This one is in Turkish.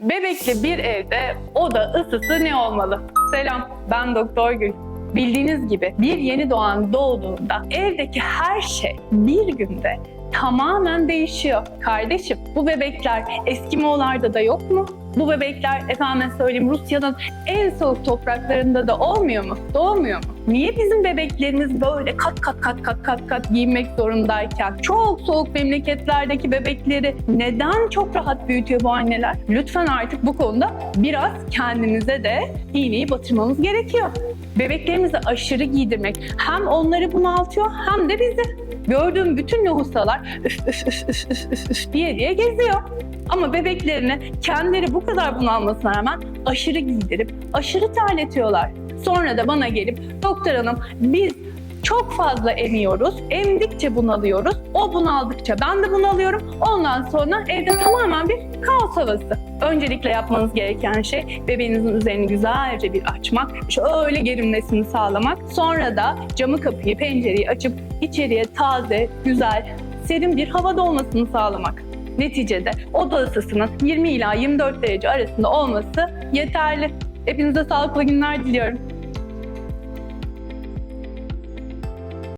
Bebekli bir evde oda ısısı ne olmalı? Selam, ben Doktor Gül. Bildiğiniz gibi bir yeni doğan doğduğunda evdeki her şey bir günde tamamen değişiyor. Kardeşim bu bebekler Eskimoğullarda da yok mu? Bu bebekler efendim söyleyeyim Rusya'nın en soğuk topraklarında da olmuyor mu? Doğmuyor mu? Niye bizim bebeklerimiz böyle kat kat kat kat kat kat giyinmek zorundayken çok soğuk memleketlerdeki bebekleri neden çok rahat büyütüyor bu anneler? Lütfen artık bu konuda biraz kendimize de iğneyi batırmamız gerekiyor. Bebeklerimizi aşırı giydirmek hem onları bunaltıyor hem de bizi. Gördüğüm bütün lohusalar üf üf üf üf üf üf üf diye diye geziyor. Ama bebeklerini kendileri bu kadar bunalmasına rağmen aşırı giydirip aşırı terletiyorlar. Sonra da bana gelip doktor hanım biz çok fazla emiyoruz. Emdikçe bunalıyoruz. O bunaldıkça ben de bunalıyorum. Ondan sonra evde tamamen bir kaos havası. Öncelikle yapmanız gereken şey bebeğinizin üzerini güzelce bir açmak. Şöyle gerilmesini sağlamak. Sonra da camı kapıyı, pencereyi açıp içeriye taze, güzel, serin bir hava dolmasını sağlamak. Neticede oda ısısının 20 ila 24 derece arasında olması yeterli. Hepinize sağlıklı günler diliyorum.